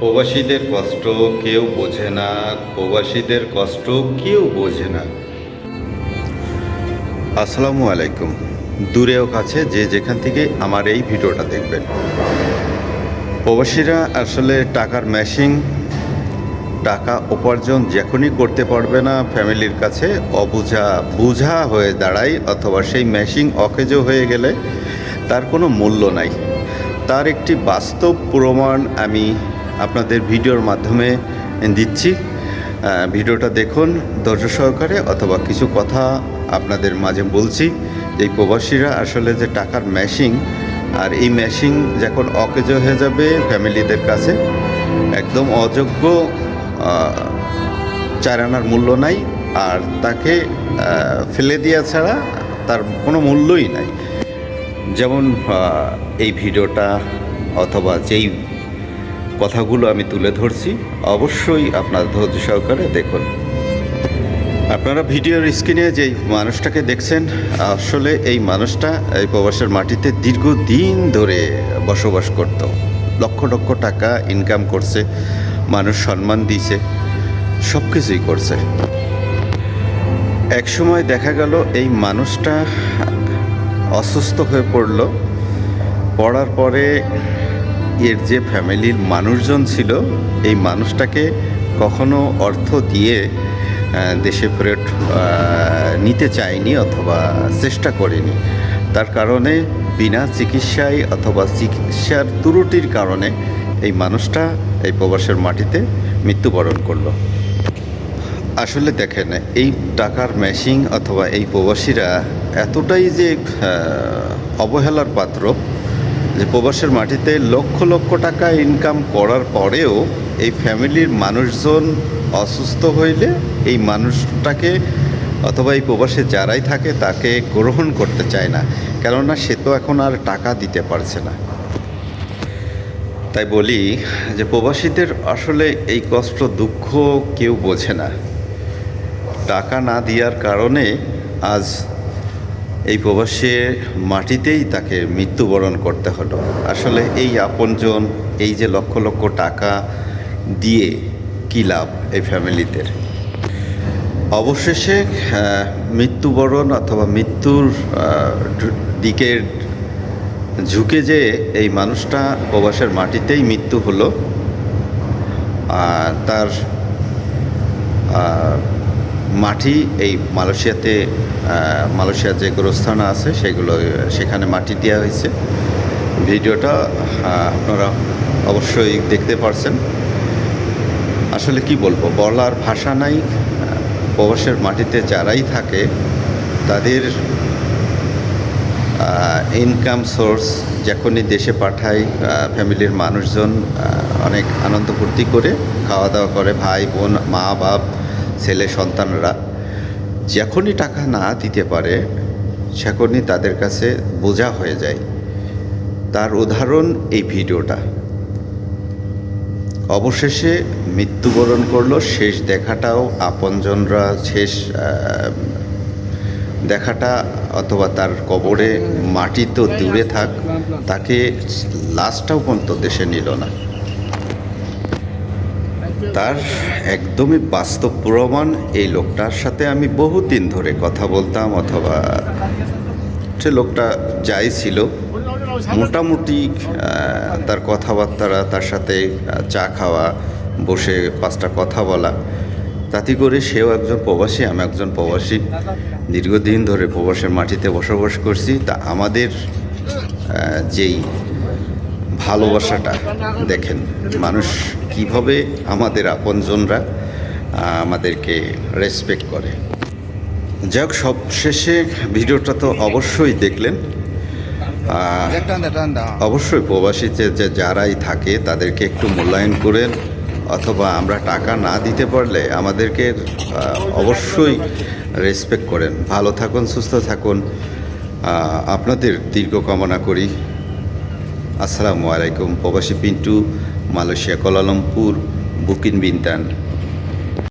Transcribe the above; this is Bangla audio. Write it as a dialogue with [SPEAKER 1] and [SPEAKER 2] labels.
[SPEAKER 1] প্রবাসীদের কষ্ট কেউ বোঝে না, প্রবাসীদের কষ্ট কেউ বোঝে না। আসসালামু আলাইকুম। দূরেও কাছে যে যেখান থেকে আমার এই ভিডিওটা দেখবেন। প্রবাসীরা আসলে টাকার ম্যাশিং, টাকা উপার্জন যখনই করতে পারবে না, ফ্যামিলির কাছে অবুঝা, বুঝা হয়ে দাঁড়ায় অথবা সেই ম্যাশিং অকেজো হয়ে গেলে তার কোনো মূল্য নাই। তার একটি বাস্তব প্রমাণ আমি আপনাদের ভিডিওর মাধ্যমে দিচ্ছি। ভিডিওটা দেখুন ধৈর্য সহকারে অথবা কিছু কথা আপনাদের মাঝে বলছি যে প্রবাসীরা আসলে যে টাকার ম্যাশিং আর এই ম্যাশিং যখন অকেজ হয়ে যাবে ফ্যামিলিদের কাছে, একদম অযোগ্য চার আনার মূল্য নাই, আর তাকে ফেলে দেওয়া ছাড়া তার কোনো মূল্যই নাই। যেমন এই ভিডিওটা অথবা যেই কথাগুলো আমি তুলে ধরছি। অবশ্যই আপনার ধৈর্য সহকারে দেখুন। আপনারা ভিডিওর স্ক্রিনে যেই মানুষটাকে দেখছেন, আসলে এই মানুষটা এই প্রবাসের মাটিতে দীর্ঘদিন ধরে বসবাস করত। লক্ষ লক্ষ টাকা ইনকাম করছে, মানুষ সম্মান দিয়েছে সব কিছুই করছে। এক সময় দেখা গেল এই মানুষটা অসুস্থ হয়ে পড়ল। পড়ার পরে এর যে ফ্যামিলির মানুষজন ছিল, এই মানুষটাকে কখনো অর্থ দিয়ে দেশে ফেরত নিতে চায়নি অথবা চেষ্টা করেনি। তার কারণে বিনা চিকিৎসায় অথবা চিকিৎসার ত্রুটির কারণে এই মানুষটা এই প্রবাসের মাটিতে মৃত্যুবরণ করল। আসলে দেখেন, এই টাকার ম্যাশিং অথবা এই প্রবাসীরা এতটাই যে অবহেলার পাত্র যে প্রবাসের মাটিতে লক্ষ লক্ষ টাকা ইনকাম করার পরেও এই ফ্যামিলির মানুষজন অসুস্থ হইলে এই মানুষটাকে অথবা এই প্রবাসে যারাই থাকে তাকে গ্রহণ করতে চায় না। কেননা সে তো এখন আর টাকা দিতে পারছে না। তাই বলি যে প্রবাসীদের আসলে এই কষ্ট, দুঃখ কেউ বোঝে না। টাকা না দেওয়ার কারণে আজ এই প্রবাসে মাটিতেই তাকে মৃত্যুবরণ করতে হলো। আসলে এই আপনজন, এই যে লক্ষ লক্ষ টাকা দিয়ে কী লাভ এই ফ্যামিলিদের অবশেষে মৃত্যুবরণ অথবা মৃত্যুর দিকে ঝুঁকে যে এই মানুষটা প্রবাসের মাটিতেই মৃত্যু হলো তার মাটি, এই মালয়েশিয়াতে মালয়েশিয়ার যে গোরস্থান আছে, সেগুলো, সেখানে মাটি দেওয়া হয়েছে। ভিডিওটা আপনারা অবশ্যই দেখতে পারছেন। আসলে কি বলব, বলার ভাষা নাই। প্রবাসের মাটিতে যারাই থাকে, তাদের ইনকাম সোর্স যখনই দেশে পাঠায় ফ্যামিলির মানুষজন অনেক আনন্দ ফুর্তি করে খাওয়া দাওয়া করে ভাই বোন মা বাপ ছেলে সন্তানরা যখনই টাকা না দিতে পারে, সেখনই তাদের কাছে বোঝা হয়ে যায়। তার উদাহরণ এই ভিডিওটা। অবশেষে মৃত্যুবরণ করল, শেষ দেখাটাও আপনজনরা শেষ দেখাটা অথবা তার কবরে মাটি তো দূরে থাক, তাকে লাশটাও পর্যন্ত দেশে নিল না। তার একদমই বাস্তব প্রমাণ এই লোকটার সাথে আমি বহুদিন ধরে কথা বলতাম অথবা সে লোকটা যাই ছিল। মোটামুটি তার কথাবার্তারা, তার সাথে চা খাওয়া, বসে পাঁচটা কথা বলা, তাতে করে সেও একজন প্রবাসী, আমি একজন প্রবাসী। দীর্ঘদিন ধরে প্রবাসের মাটিতে বসবাস করছি। তা আমাদের যেই ভালোবাসাটা দেখেন, মানুষ কীভাবে আমাদের আপনজনরা আমাদেরকে রেসপেক্ট করে। যাই হোক সব শেষে ভিডিওটা তো অবশ্যই দেখলেন। অবশ্যই প্রবাসীতে যে যারাই থাকে, তাদেরকে একটু মূল্যায়ন করেন, অথবা আমরা টাকা না দিতে পারলে আমাদেরকে অবশ্যই রেসপেক্ট করেন। ভালো থাকুন, সুস্থ থাকুন। আপনাদের দীর্ঘ কামনা করি। আসসালামু আলাইকুম প্রবাসী Pintu Malaysia Kuala Lumpur Bukit Bintang